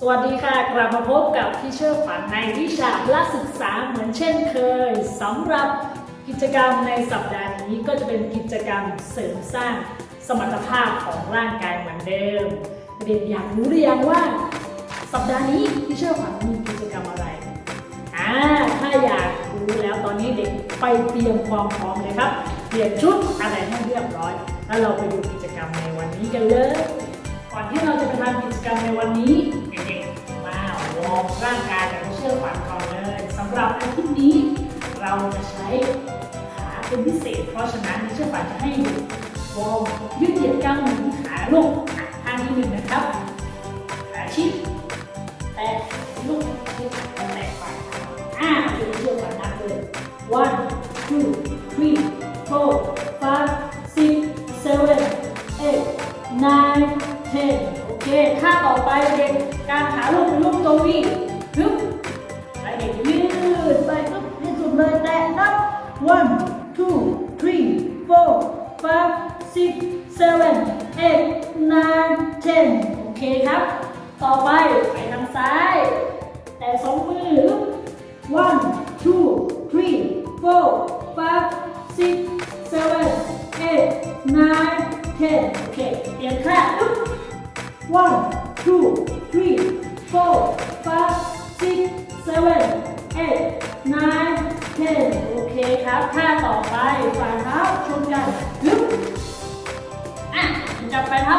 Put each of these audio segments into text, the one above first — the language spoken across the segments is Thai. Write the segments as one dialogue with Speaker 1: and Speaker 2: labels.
Speaker 1: สวัสดีค่ะ กลับมาพบกับที่เชื่อฝันในวิชาพละศึกษาเหมือนเช่นเคยสำหรับกิจกรรมในสัปดาห์นี้ก็จะเป็นกิจกรรมเสริมสร้างสมรรถภาพของร่างกายเหมือนเดิมเด็กอยากรู้หรือยังว่า สัปดาห์นี้ที่เชื่อฝันมีกิจกรรมอะไรอ่าถ้าอยากรู้แล้วตอนนี้เด็กไปเตรียมความพร้อมเลยครับเปลี่ยนชุดอะไรให้เรียบร้อย แล้วเราไปดูกิจกรรมในวันนี้กันเลย ก่อนที่เราจะไปทำกิจกรรมในวันนี้ มาวอร์มร่างกายกับเชือกฝันก่อนเลยสำหรับอาทิตย์นี้ เราจะใช้ขาเป็นพิเศษ เพราะฉะนั้นเชือกฝันจะให้ดูวอร์มยืดเหยียดกล้ามเนื้อที่ขาลูกอะท่าที่หนึ่งนะครับขาชิดแตะลูกชิดแตะฝ่ายเท้าอ่าเชือกฝันนับเลย one two three four five six seven eight nine ten โอเคท่าต่อไปเด็กการขาลูก nine ten โอเคครับ ต่อไปไปทางซ้าย แต่สองมือ one two three four five six seven eight nine ten โอเคเปลี่ยนท่า one two three four five six seven eight nine ten โอเคครับท่าต่อไปฝ่าเท้าชนกันฮึบอะจับไปเท้า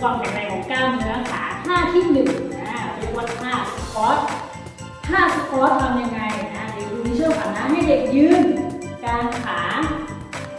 Speaker 1: ความแข็งแรงของกล้ามเนื้อขาท่าที่หนึ่งนะเรียกว่าท่าสควอตท่าสควอตทำยังไงนะเดี๋ยวดูที่เชื่อฝันนะให้เด็กยืนกางขา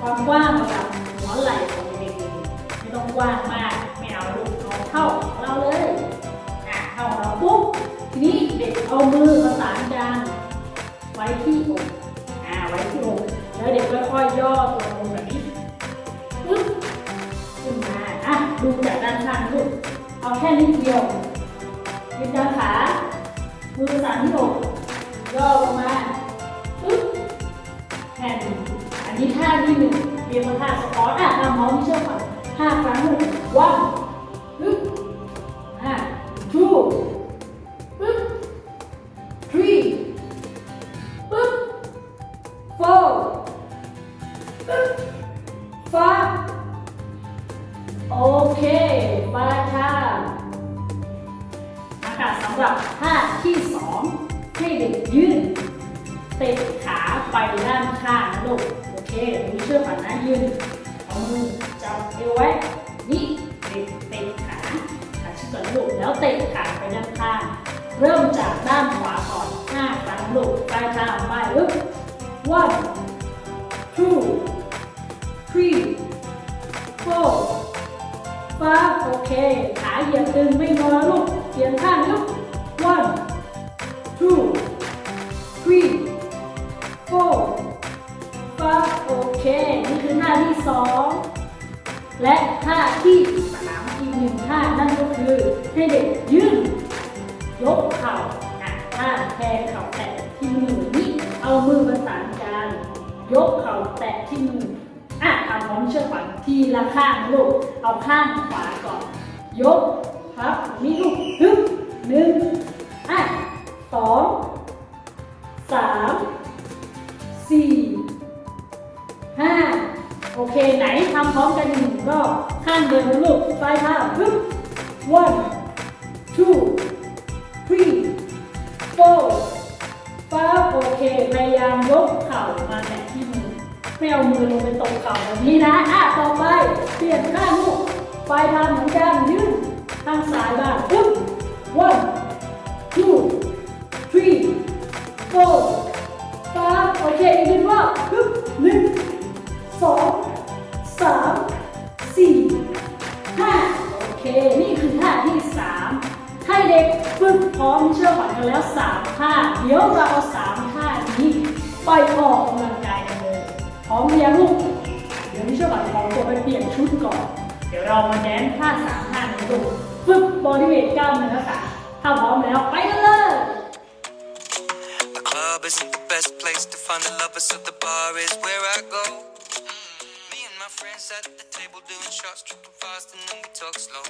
Speaker 1: ความกว้างระดับหัวไหล่ของเด็กไม่ต้องกว้างมากไม่เอาลูกเอาเท่าของเราเลยอะเท่าของเราปุ๊บทีนี้เด็กเอามือประสานกันไว้ที่อกอ่าไว้ที่อกแล้วเด็กค่อยๆย่อตัวลง เอาแค่นิดเดียวยืนกางขา มือประสานที่อกย่อลงมาปึ๊บแค่นี้อันนี้ท่าที่หนึ่งเรียกว่าท่าสปอร์ตอะทำน้องที่เชื่อฝันห้าครั้งหนึ่งวันปึ๊บอะ two ำหรับท่าที่สองให้เด็กยืนเตะขาไปด้านข้างนะลูกโอเคมีเชือกฝันนะยืนเอามือจับเอวไว้นี่เตะเตะขาขาชิดก่อนลูกแล้วเตะขาไปด้านข้างเริ่มจากด้านขวาก่อนห้าครั้งลูกใต้เท้าไปปึ๊บ one two three four five โอเค ขาเหยียดตึงไม่งอลูกเปลี่ยนข้างลูก one two three four five โอเค นี่คือท่าที่สองและท่าที่สามอีกหนึ่งท่านั่นก็คือให้เด็กยืนยกเข่าอะท่าแทนเข่าแตะที่มือนี่เอามือประสานกันยกเข่าแตะที่มืออะทำพร้อมเชือกฝันทีละข้างลูกเอาข้างขวาก่อน ยกครับนี่ลูกฮึบ มยกเข่ามาแตะที่มือ ไม่เอามือลงไปตรงเข่าแบบนี้นะ อะ ต่อไป เปลี่ยนข้างลูกปลายทางเหมือนกันยืนข้างซ้ายบ้างปึ๊บ one two three four five โอเคอีกหนึ่งรอบปึ๊บหนึ่งสองสามสี่ห้าโอเค นี่คือท่าที่สามให้เด็กฝึกพร้อมเชื่อฝันกันแล้วสามท่าเดี๋ยวเราเอาสาม ไปออกกำลังกายกันเลยพร้อมหรือยังลูก เดี๋ยวพี่เชื่อฝันขอตัวไปเปลี่ยนชุดก่อน เดี๋ยวเรามาแดนท่าสามท่านี้ดูฝึกบอดี้เวทกล้ามเนื้อค่ะถ้าพร้อมแล้วไปกันเลย
Speaker 2: The club isn't the best place to find the lovers, so the bar is where I go. My friends at the table doing shots, tripping fast, and then we talk slow.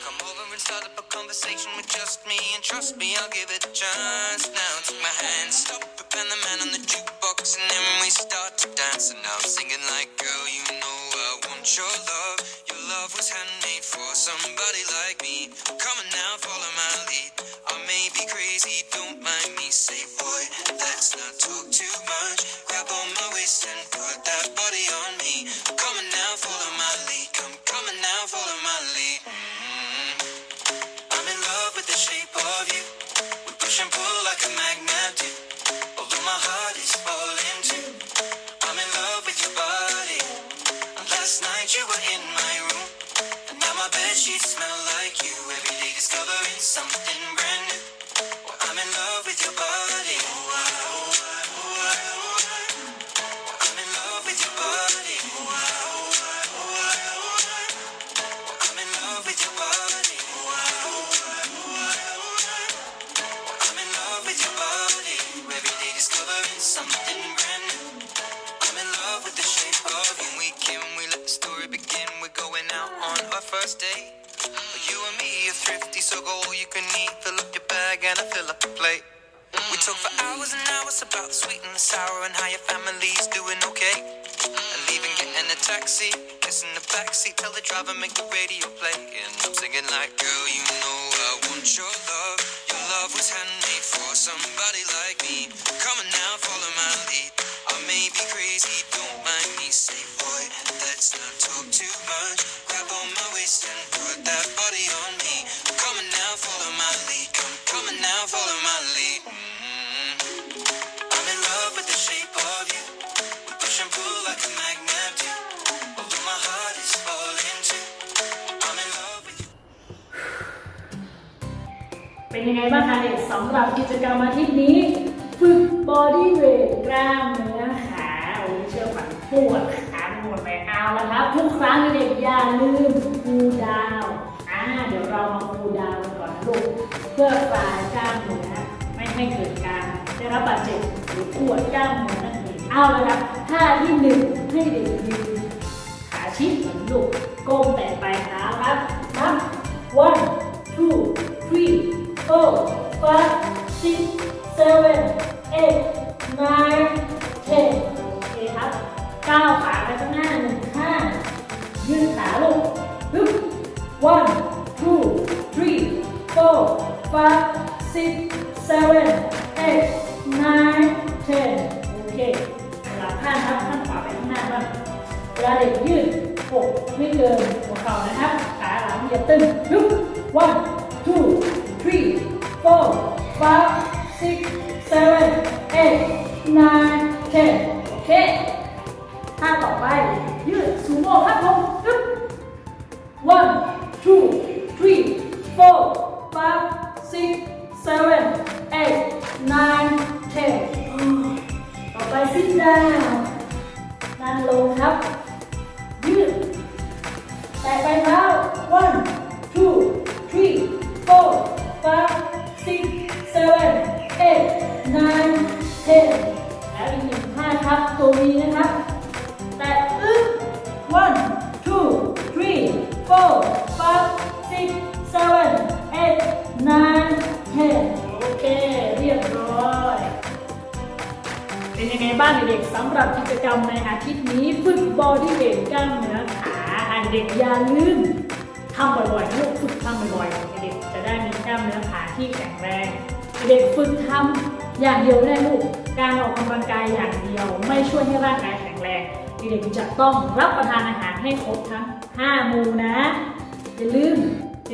Speaker 2: Come over and start up a conversation with just me, and trust me, I'll give it a chance. Now take my hand, stop it, and the man on the jukebox, and then we start to dance. And I'm singing like, girl, you know I want your love. Your love was handmade for somebody like me. Come on now, follow my lead. I may be crazy, don't mind me. Say, boy, let's not talk too much. Grab on my waist and put that body on me. Come on now, follow my lead. Come, come on now, follow my first date. You and me are thrifty, so go all you can eat. Fill up your bag and I fill up the plate. We talk for hours and hours about the sweet and the sour and how your family's doing okay. And leaving, getting a taxi, kissing the backseat, tell the driver make the radio play. And I'm singing like, girl, you know
Speaker 1: เป็นยังไงบ้างคะเด็กสำหรับกิจกรรมอาทิตย์นี้ ฝึกบอดี้เวทกล้ามเนื้อขาโอ้ยเชื่อฝันปวดขาหมดเลยเอาแล้วครับ ทุกครั้งเด็กอย่าลืมคูดาวอ่าเดี๋ยวเรามาคูดาวกันก่อนนะลูกเพื่อคลายกล้ามเนื้อไม่ให้เกิดการได้รับบาดเจ็บหรือปวดกล้ามเนื้อนั่นเองเอาละครับท่าที่หนึ่งให้เด็กยืนขาชิดเหมือนลูกก้มแต่ปลายเท้าครับนับ one two three four five six seven eight nine ten โอเคครับก้าวขาไปข้างหน้าหนึ่งห้ายืดขาลูกปึ๊บ one two three four five six seven eight nine ten โอเคหลังข้างครับข้างขวาไปข้างหน้าบ้างเวลาเด็กยืดอกไม่เกินหัวเข่านะครับ ขาหลังอย่าตึงลุก one two three four five six seven eight nine ten โอเคท่าต่อไป ยืดสูงโม่ครับผม eight nine ten แล้วอีกหนึ่งท่าครับ ตัววีนะครับ แตะอึ๊บ one two three four five six seven eight nine ten โอเค เรียบร้อย เป็นยังไงบ้างเด็กๆสำหรับกิจกรรมในอาทิตย์นี้ฝึกบอดี้เวทกล้ามเนื้อขาอันเด็กอย่าลืมทำบ่อยๆนะลูกฝึกทำบ่อยๆเด็กจะได้มีกล้ามเนื้อขาที่แข็งแรง เด็กฝึกทำ อย่างเดียวไม่ได้ลูก การออกกำลังกายอย่างเดียวไม่ช่วยให้ร่างกายแข็งแรงเด็กๆจะต้องรับประทานอาหารให้ครบทั้ง 5 หมู่นะ อย่าลืม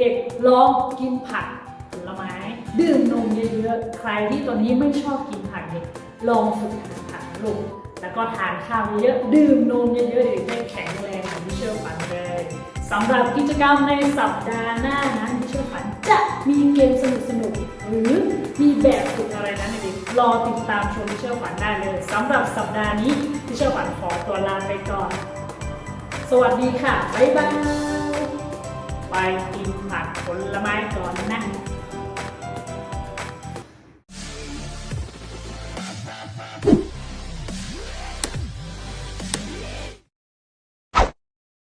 Speaker 1: เด็กๆลองกินผักผลไม้ ดื่มนมเยอะๆ ใครที่ตอนนี้ไม่ชอบกินผักเด็กลองฝึกทานผักลูกแล้วก็ทานข้าวเยอะๆ ดื่มนมเยอะๆ เด็กๆได้แข็งแรงเหมือนที่เชื่อฝันเลย สำหรับกิจกรรมในสัปดาห์หน้านั้นที่เชื่อฝันจะมีเกมสนุกๆหรือมีแบบฝึกอะไรนั้นเด็กรอติดตามชมที่เชื่อฝันได้เลยสำหรับสัปดาห์นี้ที่เชื่อฝันขอตัวลาไปก่อน สวัสดีค่ะ บ๊ายบาย ไปกินผักผลไม้ก่อนนะ